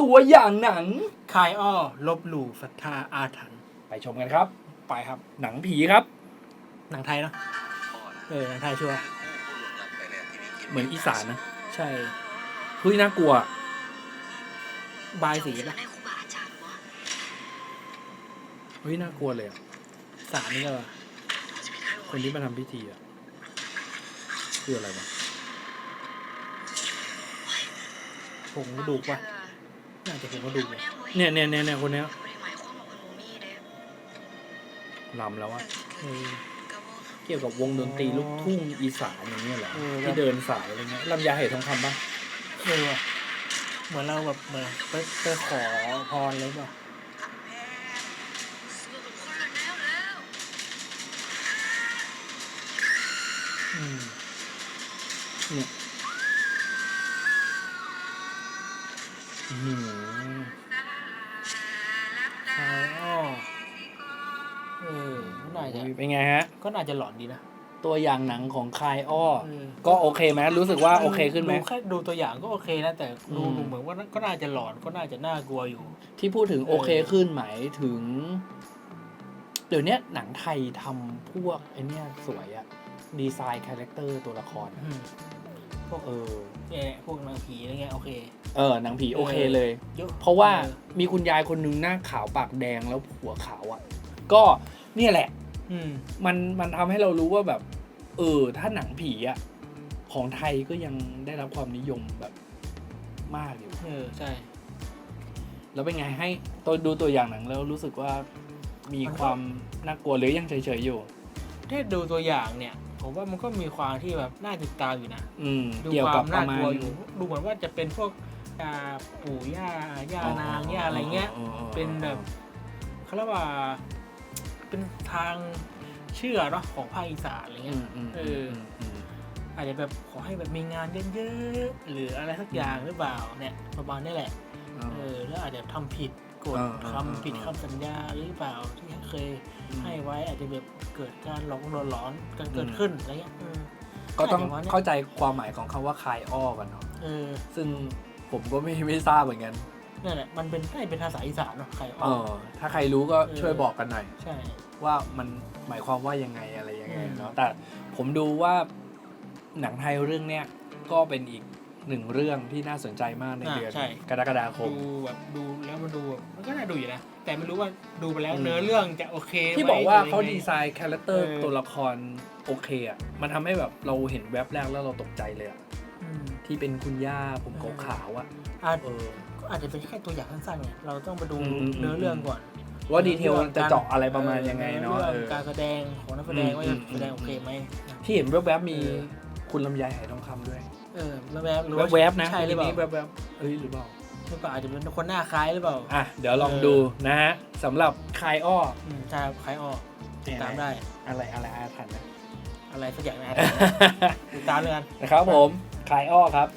ตัวอย่างหนัง คายอ้อ ลบหลู่ศรัทธาอาถรรพ์ไปชมกันครับ ไปครับ หนังผีครับ หนังไทยเนอะเออหนังไทยชัวร์เหมือนอีสานนะ ใช่เฮ้ยน่ากลัว บายสีจะปะได้ครูบาอาจารย์วะเฮ้ยน่ากลัวเลยอะสารนี่ก็วะคนที่มาทำพิธีอะคืออะไรวะผงกระดูกปะ น่าจะผงกระดูกวะเนี่ยเนี่ยเนี่ยเนี่ยคนเนี้ยไม่ได้หมายความว่าคนบ่มีเด้ลำแล้วอะเออกระบอกเกี่ยวกับวงดนตรีลูกทุ่งอีสานอย่างเงี้ยเหรอเออ ที่เดินสายอะไรเงี้ยลำยาเหตุทองคำปะเออว่ะเหมือนเราแบบเหมือนไปไปขอพรเลยป่ะสู้กับคนละแนวแล้วอืมเนี่ยอื้อ หือคายอ้อเออก็น่าจะเป็นไงฮะ ก็น่าจะหลอนดีนะ ตัวอย่างหนังของคายอ้อเออก็โอเคไหมรู้สึกว่าโอเคขึ้นไหมดูแค่ดูตัวอย่างก็โอเคนะ แต่ดูอืมดูเหมือนว่าก็น่าจะหลอนก็น่าจะน่ากลัวอยู่ ที่พูดถึงเออโอเคขึ้นหมายถึง เดี๋ยวเนี้ยหนังไทยทำพวกไอเนี้ยสวยอะดีไซน์คาแรคเตอร์ตัวละครอะอืม พวกเออเนี่ยพวกหนางผีอะไรเงี้ยโอเค เออหนังผีโอเคเลย เยอะเพราะว่าออมีคุณยายคนหนึงหน้าขาวปากแดงแล้วหัวขาวอะก็เนี่ยแหละ อืม มันมันทำให้เรารู้ว่าแบบ เออ ถ้าหนังผีอะของไทยก็ยังได้รับความนิยมแบบมากอยู่ เออใช่ แล้วเป็นไงให้ตัวดูตัวอย่างหนังแล้วรู้สึกว่ามีมันก็ความน่ากลัวหรือยังเฉยๆอยู่ ถ้าดูตัวอย่างเนี่ย ผมว่ามันก็มีความที่แบบน่าติดตามอยู่นะอืมดูเกี่ยวควากับมปน่าระมากณลัวอยู่ดูเหมือนว่าจะเป็นพวกอ่าปู่ย่าย่านางย่าอะไรเงี้ย เป็นแบบ เขาเรียกว่าเป็นทางเชื่อเนาะของภาคอีสานอะไรอืเงี้ยมอืมเอออืมอาจจะแบบขอให้แบบมีงานเยอะๆหรืออะไรสักอย่างหรือเปล่าเนี่ยประมาณนี้แหละอืมเออแล้วอาจจะทำผิด กฎเออเออคำผิดเออ คำสัญญาหรือเปล่าที่เคยมให้ไว้อาจจะแบบเกิดการหลงหลอนๆกันเกิดขึ้นอะไรเงี้ยอืม ก็ต้องใช่ประมาณนี้เข้าใจความหมายของคำว่าคายอ้อกันเนาะเออซึ่งผมก็ไม่ไม่ทราบเหมือนกันนั่นแหละมันเป็นน่าจะเป็นภาษาอีสานเนาะใครอเออก อถ้าใครรู้ก็เออช่วยบอกกันหน่อย ใช่ ว่ามันหมายความว่ายังไงอะไรยังไงอืม เนาะแต่ผมดูว่าหนังไทยเรื่องเนี้ยก็เป็นอีก หนึ่งเรื่องที่น่าสนใจมากในเดือนกรกฎาคม ดูแบบดูแล้วมันดูแบบมันก็น่าดูอยู่นะ แต่ไม่รู้ว่าดูไปแล้วอืม เนื้อเรื่องจะโอเคไหมที่บอกว่าหรืเขายังไงดีไซน์คาแรคเตอร์เออตัวละครโอเคอะมันทำให้แบบเราเห็นแว็บแรกแล้วเราตกใจเลยอะอืมที่เป็นคุณย่าผมขาวๆอะอาจเออก็อาจจะเป็นแค่ตัวอย่างสั้นๆไงเราต้องไปดูอืมอืม เนื้อเรื่องก่อน ว่าดีเทลมันจะเจาะอะไรประมาณยังไงเนาะเรื่องเออ การแสดงของนักแสดงอืมว่าจะอืม แสดงโอเคไหม ที่เห็นแวบๆมีเออ คุณลำไยไหทองคำด้วย เออแล้วแบบหรือว่าแวบๆนะใช่หรือเปล่าทีนี้แวบๆเอ้ยหรือเปล่าหรือเปล่าอาจจะเป็นคนหน้าคล้ายหรือเปล่า อะเดี๋ยวลองเออดูนะฮะสำหรับคายอ้ออืมใช่คล้ายออกติดตามได้ อะไรอะไรอาถรรพ์นะ อะไรสักอย่างนะ ติดตามเลยกัน นะครับผมคายอ้อครับ